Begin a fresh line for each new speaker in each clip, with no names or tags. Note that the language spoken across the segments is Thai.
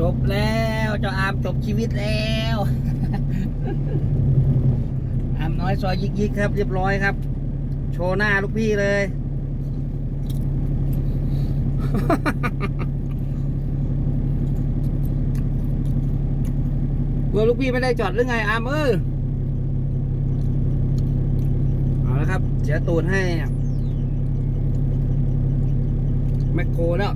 จบแล้วเจ้าอามจบชีวิตแล้วอามน้อยซอยยิกยิกๆครับ เรียบร้อยครับ โชว์หน้าลูกพี่เลย กลัวลูกพี่ไม่ได้จอดหรือไงอามเออเอาละครับเสียตูนให้แมคโครแล้ว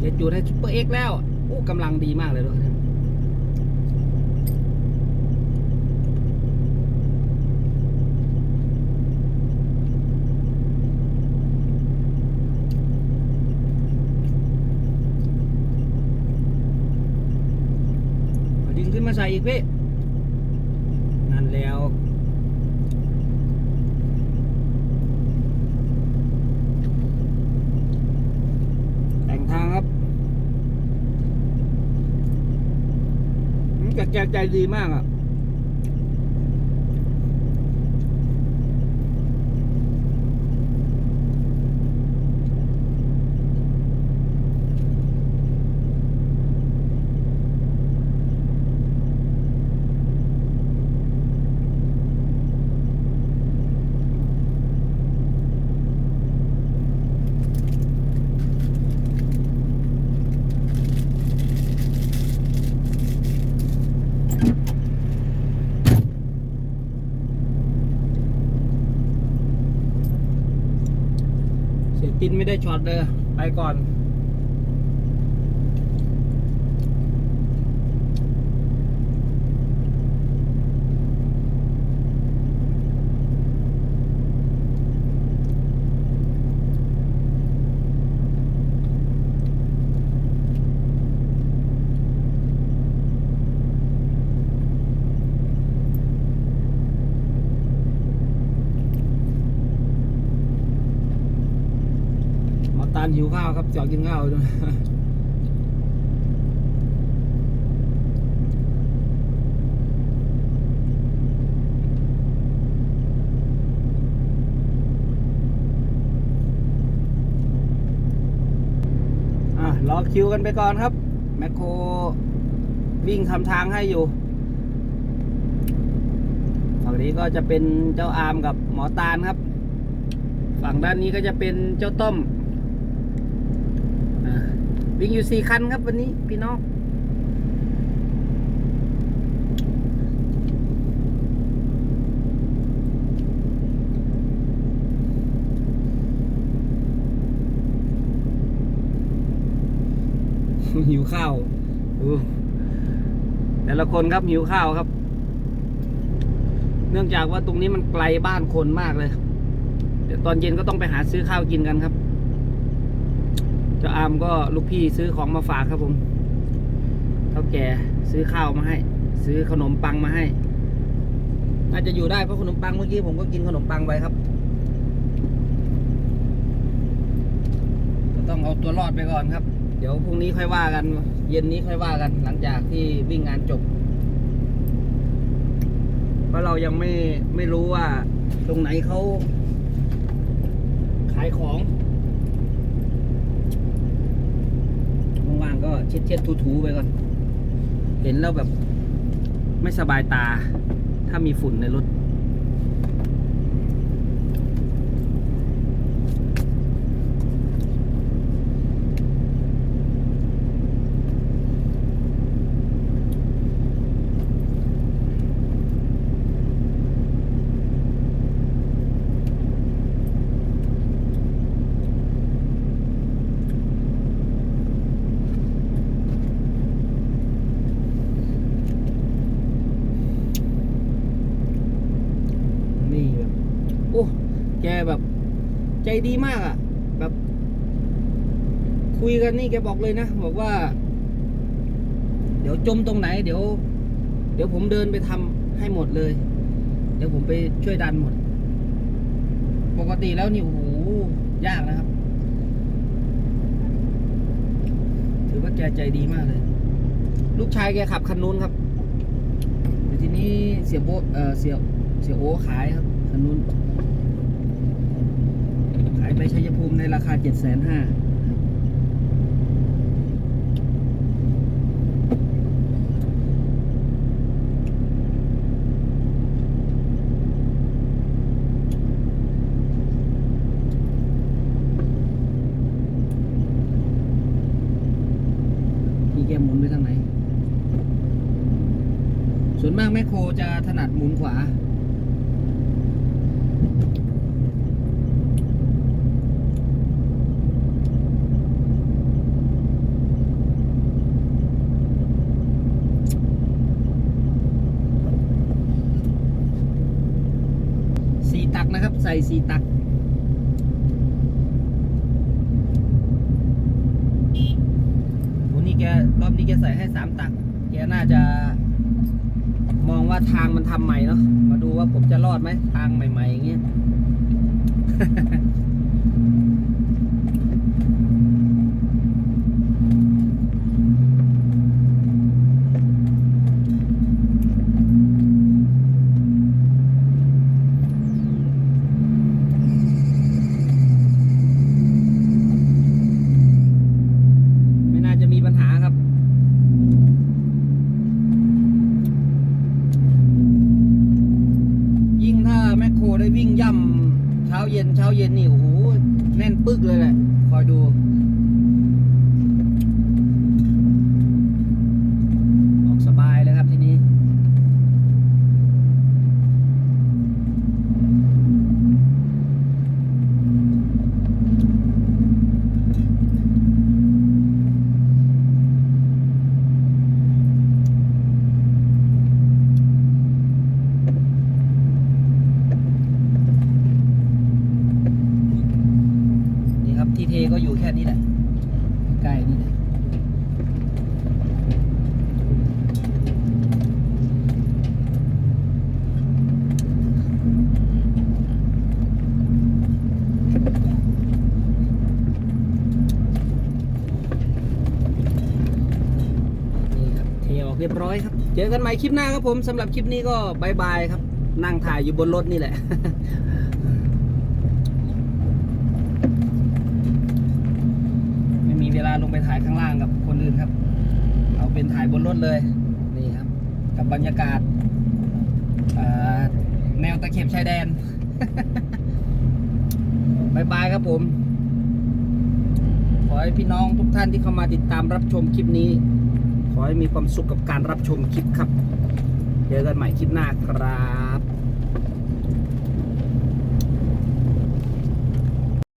เสียจูนให้ซุปเปอร์เอ็กแล้วโอ้กำลังดีมากเลยด้วยดึงขึ้นมาใส่อีกพี่ นั่นแล้ว แต่งทางครับอืม แกแกใจดีมากอะ เสียตินไม่ได้ช็อตเลย ไปก่อน ตานหิวข้าวครับจอดกินข้าวด้วยอะรอคิวกันไปก่อนครับ แมคโครวิ่งทำทางให้อยู่ฝั่งนี้ก็จะเป็นเจ้าอาร์มกับหมอตาลครับ ฝั่งด้านนี้ก็จะเป็นเจ้าต้มอ่า วิ่งอยู่สี่คันครับวันนี้ พี่น้องหิวข้าวดูแต่ละคนครับหิวข้าวครับ เนื่องจากว่าตรงนี้มันไกลบ้านคนมากเลย เดี๋ยวตอนเย็นก็ต้องไปหาซื้อข้าวกินกันครับ เจ้าอามก็ลูกพี่ซื้อของมาฝากครับผมเท่าแก่ซื้อข้าวมาให้ ซื้อขนมปังมาให้น่าจะอยู่ได้เพราะขนมปังเมื่อกี้ผมก็กินขนมปังไปครับก็ต้องเอาตัวรอดไปก่อนครับ เดี๋ยวพรุ่งนี้ค่อยว่ากัน เย็นนี้ค่อยว่ากัน หลังจากที่วิ่งงานจบเพราะเรายังไม่ไม่รู้ว่า ตรงไหนเขาขายของว่างๆก็ เช็ดเช็ดๆถูๆไปก่อน เห็นแล้วแบบ ไม่สบายตา ถ้ามีฝุ่นในรถ นี่แบบ โอ้ แกแบบ ใจดีมากอะ่ะ แบบ คุยกันนี่แกบอกเลยนะ บอกว่า เดี๋ยวจมตรงไหน เดี๋ยว เดี๋ยวผมเดินไปทำให้หมดเลย เดี๋ยวผมไปช่วยดันหมด ปกติแล้วนี่โอ้โหยากนะครับ ถือว่าแกใจดีมากเลย ลูกชายแกขับคันนู้นครับแต่ทีนี้เสียโบเออเสียเสียโอขายครับคันนู้น ราคาเจ็ดแสนห้าแกหมุนไปทางไหน ส่วนมากแมคโครจะถนัดหมุนขวา ซีตักวันนี้แกรอบนี้แกใส่ให้สามตัก แกน่าจะมองว่าทางมันทำใหม่เนาะ มาดูว่าผมจะรอดไหมทางใหม่ ๆ อย่างเงี้ย ไม่น่าจะมีปัญหาครับ ยิ่งถ้าแมคโครได้วิ่งย่ำเช้าเย็นเช้าเย็นนี่โอ้โหแน่น ปึกเลยแหละ คอยดู ออกสบายเลยครับทีนี้ นี่ครับที่ เทก็อยู่แค่นี้แหละ ใกล้นี่แหละนี่ครับเทออกเรียบร้อยครับ เจอกันใหม่คลิปหน้าครับผมสำหรับคลิปนี้ก็บายบายครับ นั่งถ่ายอยู่บนรถนี่แหละ ไม่มีเวลาลงไปถ่าย ข้างล่างกับคนอื่นครับเอาเป็นถ่ายบนรถเลยนี่ครับ กับบรรยากาศแนวตะเข็บชายแดนบายบายครับผม ขอให้พี่น้องทุกท่านที่เข้ามาติดตามรับชมคลิปนี้ ขอให้มีความสุขกับการรับชมคลิปครับ เจอกันใหม่คลิปหน้าครับ